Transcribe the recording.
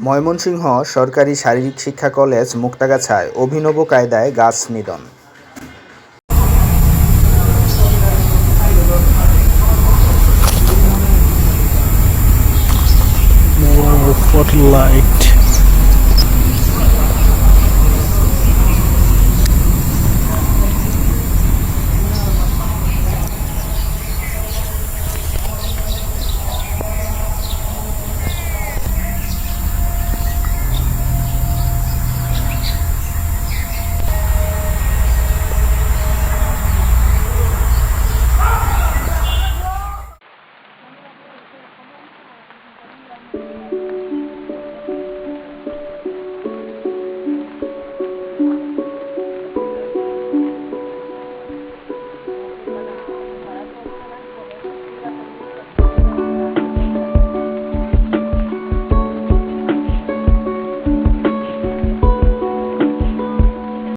ময়মনসিংহ সরকারি শারীরিক শিক্ষা কলেজ মুক্তাগাছায় অভিনব কায়দায় গাছ নিধন What spotlight. Bye.